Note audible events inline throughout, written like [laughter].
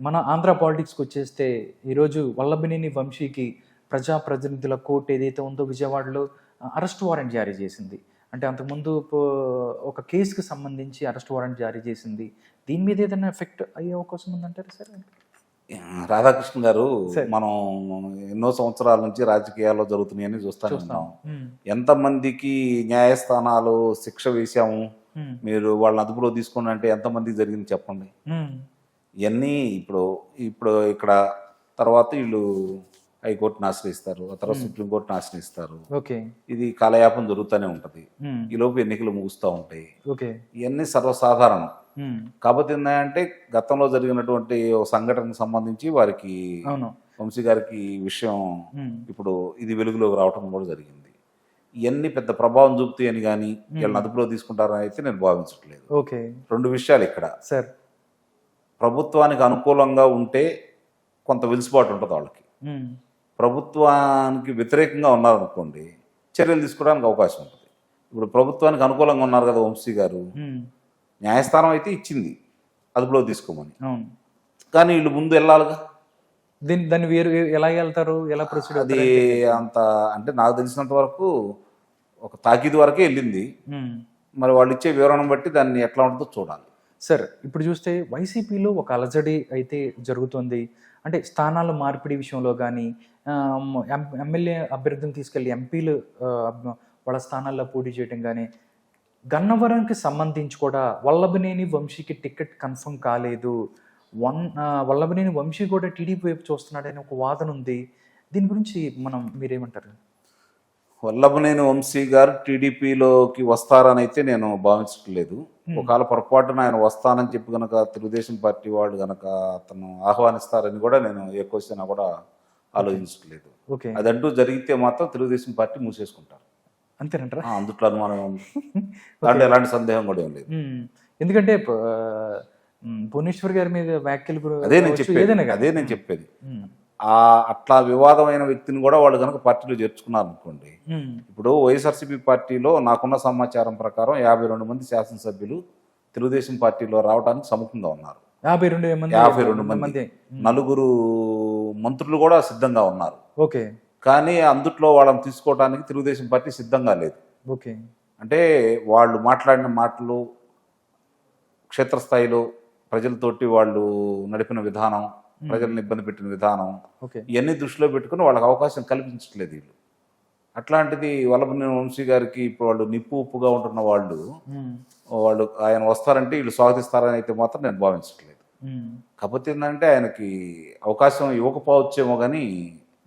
మన ఆంధ్ర పాలిటిక్స్కి వచ్చేస్తే ఈరోజు వల్లభనేని వంశీకి ప్రజా ప్రతినిధుల కోర్టు ఏదైతే ఉందో విజయవాడలో అరెస్ట్ వారెంట్ జారీ చేసింది. అంటే అంతకుముందు ఒక కేసుకి సంబంధించి అరెస్ట్ వారెంట్ జారీ చేసింది. దీని మీద ఏదైనా ఎఫెక్ట్ అయ్యే అవకాశం ఉందంటారు సార్? రాధాకృష్ణ గారు. మనం ఎన్నో సంవత్సరాల నుంచి రాజకీయాల్లో జరుగుతున్నాయని చూస్తానే ఎంతమందికి న్యాయస్థానాలు శిక్ష వేశాము? మీరు వాళ్ళని అదుపులో తీసుకోండి అంటే ఎంతమందికి జరిగింది చెప్పండి? ఇవన్నీ ఇప్పుడు ఇప్పుడు ఇక్కడ తర్వాత వీళ్ళు హైకోర్టును ఆశ్రయిస్తారు ఆ తర్వాత సుప్రీంకోర్టును ఆశ్రయిస్తారు. ఓకే. ఇది కాలయాపన జరుగుతూనే ఉంటుంది. ఈ లోపు ఎన్నికలు ముగుస్తూ ఉంటాయి. ఓకే. ఇవన్నీ సర్వసాధారణం. కాకపోతే ఏంటంటే గతంలో జరిగినటువంటి సంఘటనకు సంబంధించి వారికి వంశీ గారికి విషయం ఇప్పుడు ఇది వెలుగులోకి రావటం కూడా జరిగింది. ఇవన్నీ పెద్ద ప్రభావం చూపుతాయని కానీ వీళ్ళని అదుపులో తీసుకుంటారని అయితే నేను భావించట్లేదు. ఓకే. రెండు విషయాలు ఇక్కడ. సార్ ప్రభుత్వానికి అనుకూలంగా ఉంటే కొంత వెలుసుబాటు ఉంటుంది వాళ్ళకి. ప్రభుత్వానికి వ్యతిరేకంగా ఉన్నారనుకోండి చర్యలు తీసుకోవడానికి అవకాశం ఉంటుంది. ఇప్పుడు ప్రభుత్వానికి అనుకూలంగా ఉన్నారు కదా వంశీ గారు న్యాయస్థానం అయితే ఇచ్చింది అదుపులో తీసుకోమని. కానీ వీళ్ళు ముందు వెళ్ళాలిగా? దీన్ని దాన్ని వేరు ఎలా వెళ్తారు? ఎలా ప్రొసీడ్ అది అంత అంటే నాకు తెలిసినంత వరకు ఒక తాకీదు వరకే వెళ్ళింది. మరి వాళ్ళు ఇచ్చే వివరణ బట్టి దాన్ని ఎట్లా ఉంటుందో చూడాలి. సార్ ఇప్పుడు చూస్తే వైసీపీలో ఒక అలజడి అయితే జరుగుతుంది. అంటే స్థానాల మార్పిడి విషయంలో కానీ ఎమ్మెల్యే అభ్యర్థిని తీసుకెళ్ళి ఎంపీలు వాళ్ళ స్థానాల్లో పోటీ చేయడం కానీ గన్నవరంకి సంబంధించి కూడా వల్లభనేని వంశీకి టికెట్ కన్ఫర్మ్ కాలేదు. వన్ వల్లభనేని వంశీ కూడా టీడీపీ వైపు చూస్తున్నాడని ఒక వాదన ఉంది. దీని గురించి మనం మీరేమంటారు? వల్లభనేని వంశీ గారు టీడీపీలోకి వస్తారని అయితే నేను భావించట్లేదు. ఒకవేళ పొరపాటున ఆయన వస్తానని చెప్పి గనక తెలుగుదేశం పార్టీ వాళ్ళు గనక అతను ఆహ్వానిస్తారని కూడా నేను ఏ క్వశ్చన్ కూడా ఆలోచించట్లేదు. ఓకే. అదంటూ జరిగితే మాత్రం తెలుగుదేశం పార్టీ మూసేసుకుంటారు. అంతేనంటారా? అందుట్లో అనుమానం ఉంది [laughs] దాంట్లో ఎలాంటి సందేహం కూడా ఏం లేదు. ఎందుకంటే భువనేశ్వర్ గారి మీద వ్యాఖ్యలు అదే నేను చెప్పేది. అదే నేను చెప్పేది. ఆ అట్లా వివాదమైన వ్యక్తిని కూడా వాళ్ళు కనుక పార్టీలో చేర్చుకున్నారు అనుకోండి. ఇప్పుడు వైఎస్ఆర్సీపీ పార్టీలో నాకున్న సమాచారం ప్రకారం యాభై రెండు మంది శాసనసభ్యులు తెలుగుదేశం పార్టీలో రావడానికి సముఖంగా ఉన్నారు. యాభై రెండు యాభై రెండు మంది. నలుగురు మంత్రులు కూడా సిద్ధంగా ఉన్నారు. ఓకే. కానీ అందుట్లో వాళ్ళని తీసుకోవడానికి తెలుగుదేశం పార్టీ సిద్ధంగా లేదు. ఓకే. అంటే వాళ్ళు మాట్లాడిన మాటలు క్షేత్రస్థాయిలో ప్రజలతోటి వాళ్ళు నడిపిన విధానం ప్రజలను ఇబ్బంది పెట్టిన విధానం ఓకే. ఇవన్నీ దృష్టిలో పెట్టుకుని వాళ్ళకి అవకాశం కల్పించట్లేదు వీళ్ళు. అట్లాంటిది వల్లభనేని వంశీ గారికి ఇప్పుడు వాళ్ళు నిప్పు ఉప్పుగా ఉంటున్న వాళ్ళు. వాళ్ళు ఆయన వస్తారంటే వీళ్ళు స్వాగతిస్తారని అయితే మాత్రం నేను భావించట్లేదు. కాకపోతే ఏంటంటే ఆయనకి అవకాశం ఇవ్వకపోవచ్చేమో కానీ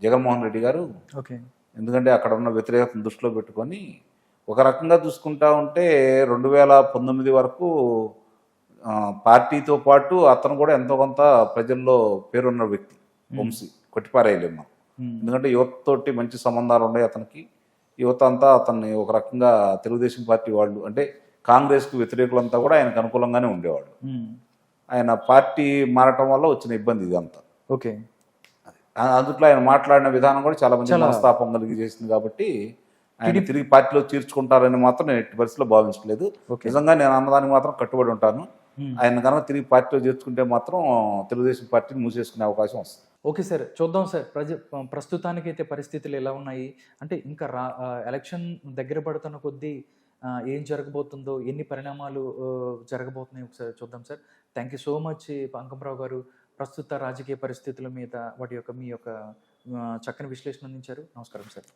జగన్మోహన్ రెడ్డి గారు ఓకే. ఎందుకంటే అక్కడ ఉన్న వ్యతిరేకతను దృష్టిలో పెట్టుకొని ఒక రకంగా చూసుకుంటా ఉంటే రెండు వేల పంతొమ్మిది వరకు పార్టీతో పాటు అతను కూడా ఎంతో కొంత ప్రజల్లో పేరున్న వ్యక్తి వంశీ కొట్టిపారేయలేము. ఎందుకంటే యువతతోటి మంచి సంబంధాలు ఉన్నాయి అతనికి యువత అంతా అతన్ని ఒక రకంగా తెలుగుదేశం పార్టీ వాళ్ళు అంటే కాంగ్రెస్కు వ్యతిరేకులంతా కూడా ఆయనకు అనుకూలంగానే ఉండేవాళ్ళు. ఆయన పార్టీ మారటం వల్ల వచ్చిన ఇబ్బంది ఇదంతా ఓకే అందుట్లో ఆయన మాట్లాడిన విధానం కూడా చాలా మంది మనస్తాపం కలిగి చేసింది కాబట్టి ఆయన తిరిగి పార్టీలో చేర్చుకుంటారని మాత్రం నేను ఎట్టి పరిస్థితిలో భావించలేదు. నిజంగా నేను అన్నదానికి మాత్రం కట్టుబడి ఉంటాను. ఆయన కనుక తిరిగి పార్టీలో చేర్చుకుంటే మాత్రం తెలుగుదేశం పార్టీని మూసేసుకునే అవకాశం వస్తుంది. ఓకే సార్ చూద్దాం సార్. ప్రజ ప్రస్తుతానికైతే పరిస్థితులు ఎలా ఉన్నాయి? అంటే ఇంకా రా ఎలక్షన్ దగ్గర పడుతున్న కొద్దీ ఏం జరగబోతుందో ఎన్ని పరిణామాలు జరగబోతున్నాయి ఒకసారి చూద్దాం sir. Thank you so much Pankamrao గారు. ప్రస్తుత రాజకీయ పరిస్థితుల మీద వాటి యొక్క మీ యొక్క చక్కని విశ్లేషణ అందించారు. నమస్కారం సార్.